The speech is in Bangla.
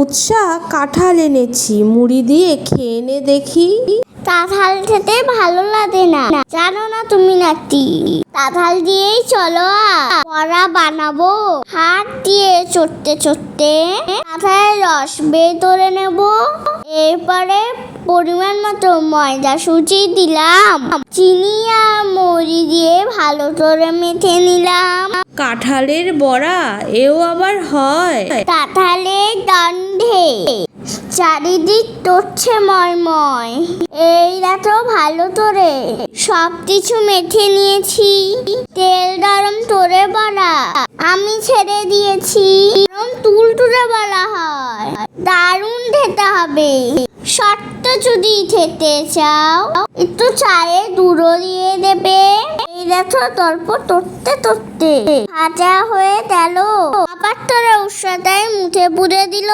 উৎসাহ কাঁঠাল এনেছি, মুড়ি দিয়ে খেয়ে নে দেখি। কাঁঠাল খেতে ভালো লাগে না। জানো না তুমি নাকি? কাঁঠাল দিয়েই চলো বড়া বানাবো। হাত দিয়ে চড়তে চড়তে কাঁঠালের রস বের করে নেব। এরপরে পরিমাণ মতো ময়দা সুজি দিলাম। চিনি আর দিয়ে ভালো করে মেখে নিলাম। কাঁঠালের বড়া এও আবার হয়। কাঁঠালের গন্ধে চারিদিক টচ্ছে ময়ময় এই দেখো ভালো তোরে সব কিছু মেখে নিয়েছি। তেল গরম তোরে বলা আমি ছেড়ে দিয়েছি। গরম তুল তুলে বলা হয় দারুণ খেতে হবে। শর্ত যদি খেতে চাও একটু চায়ে দুধও দিয়ে দেবে। দেখো তল্প তরতে তরতে। ভাজা হয়ে গেল। আবার তারা উৎসাহটায় মুঠে পুড়ে দিল।